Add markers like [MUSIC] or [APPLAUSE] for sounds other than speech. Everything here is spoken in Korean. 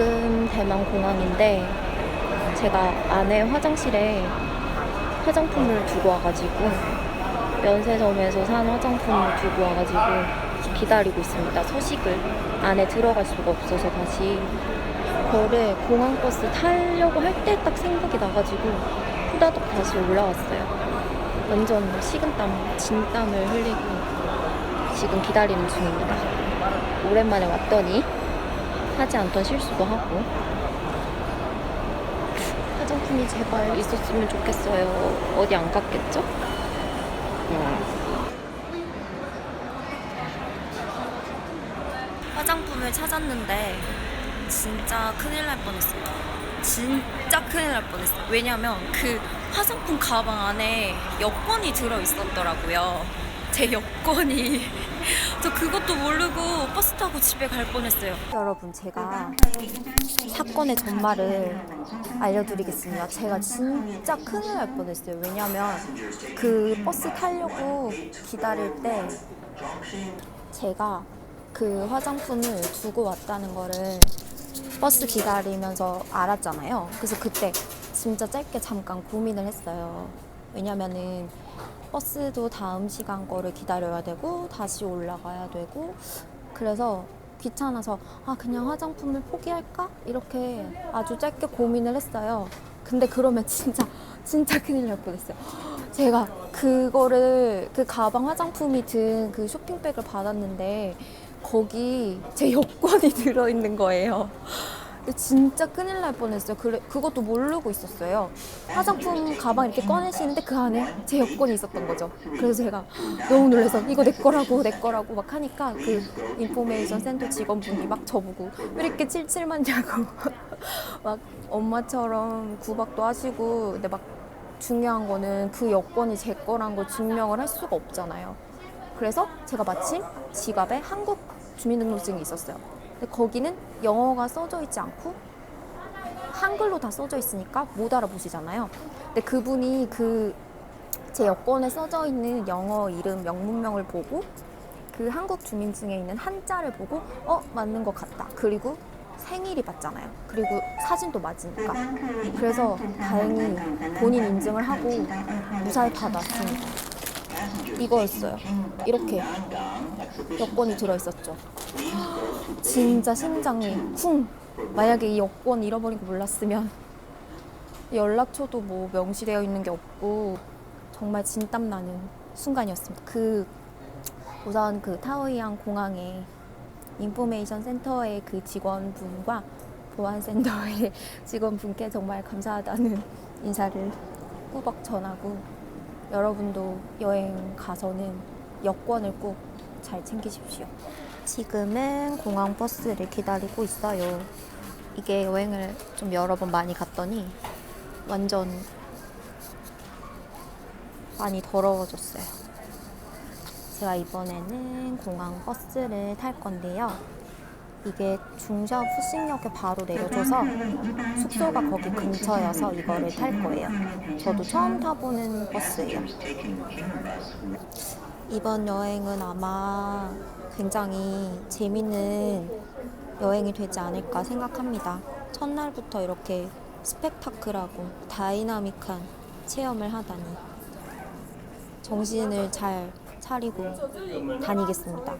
지금 대만 공항인데 제가 안에 화장실에 화장품을 두고 와가지고 면세점에서 산 화장품을 두고 와가지고 기다리고 있습니다. 서식을 안에 들어갈 수가 없어서 다시 거를 공항 버스 타려고 할 때 딱 생각이 나가지고 후다닥 다시 올라왔어요. 완전 식은땀, 진땀을 흘리고 지금 기다리는 중입니다. 오랜만에 왔더니 하지 않던 실수도 하고 화장품이 제발 있었으면 좋겠어요. 어디 안 갔겠죠? 화장품을 찾았는데 진짜 큰일 날 뻔했어요. 진짜 큰일 날 뻔했어요. 왜냐면 그 화장품 가방 안에 여권이 들어 있었더라고요. 제 여권이 저 그것도 모르고 버스 타고 집에 갈 뻔했어요. 여러분 제가 사건의 전말을 알려드리겠습니다. 제가 진짜 큰일 날 뻔했어요. 왜냐면 그 버스 타려고 기다릴 때 제가 그 화장품을 두고 왔다는 거를 버스 기다리면서 알았잖아요. 그래서 그때 진짜 짧게 잠깐 고민을 했어요. 왜냐면은 버스도 다음 시간 거를 기다려야 되고 다시 올라가야 되고 그래서 귀찮아서 아 그냥 화장품을 포기할까 이렇게 아주 짧게 고민을 했어요. 근데 그러면 진짜 진짜 큰일 날 뻔했어요. 제가 그거를 그 가방 화장품이 든 그 쇼핑백을 받았는데 거기 제 [LAUGHS] 여권이 들어있는 거예요. 근데 진짜 큰일 날 뻔했어요. 그래, 그것도 모르고 있었어요. 화장품 가방 이렇게 꺼내시는데 그 안에 제 여권이 있었던 거죠. 그래서 제가 너무 놀라서 이거 내 거라고 내 거라고 막 하니까 그 인포메이션 센터 직원분이 막 저보고 왜 이렇게 칠칠맞냐고 [LAUGHS] 막 엄마처럼 구박도 하시고 근데 막 중요한 거는 그 여권이 제 거란 걸 증명을 할 수가 없잖아요. 그래서 제가 마침 지갑에 한국 주민등록증이 있었어요. 근데 거기는 영어가 써져 있지 않고 한글로 다 써져 있으니까 못 알아보시잖아요. 근데 그분이 그 제 여권에 써져 있는 영어 이름 영문명을 보고 그 한국 주민증에 있는 한자를 보고 어 맞는 것 같다. 그리고 생일이 맞잖아요. 그리고 사진도 맞으니까. 그래서 다행히 본인 인증을 하고 무사히 받았습니다. 이거였어요. 이렇게 여권이 들어있었죠. 진짜 심장이 쿵! 만약에 이 여권 잃어버린 거 몰랐으면 연락처도 뭐 명시되어 있는 게 없고 정말 진땀 나는 순간이었습니다. 그 우선 그 타오이안 공항에 인포메이션 센터의 그 직원분과 보안센터의 [LAUGHS] 직원분께 정말 감사하다는 인사를 꾸벅 전하고 여러분도 여행 가서는 여권을 꼭 잘 챙기십시오. 지금은 공항 버스를 기다리고 있어요. 이게 여행을 좀 여러 번 많이 갔더니 완전 많이 더러워졌어요. 제가 이번에는 공항 버스를 탈 건데요. 이게 중샵 후식역에 바로 내려줘서 숙소가 거기 근처여서 이거를 탈 거예요. 저도 처음 타보는 버스예요. 이번 여행은 아마 굉장히 재밌는 여행이 되지 않을까 생각합니다. 첫날부터 이렇게 스펙타클하고 다이나믹한 체험을 하다니 정신을 잘 차리고 다니겠습니다.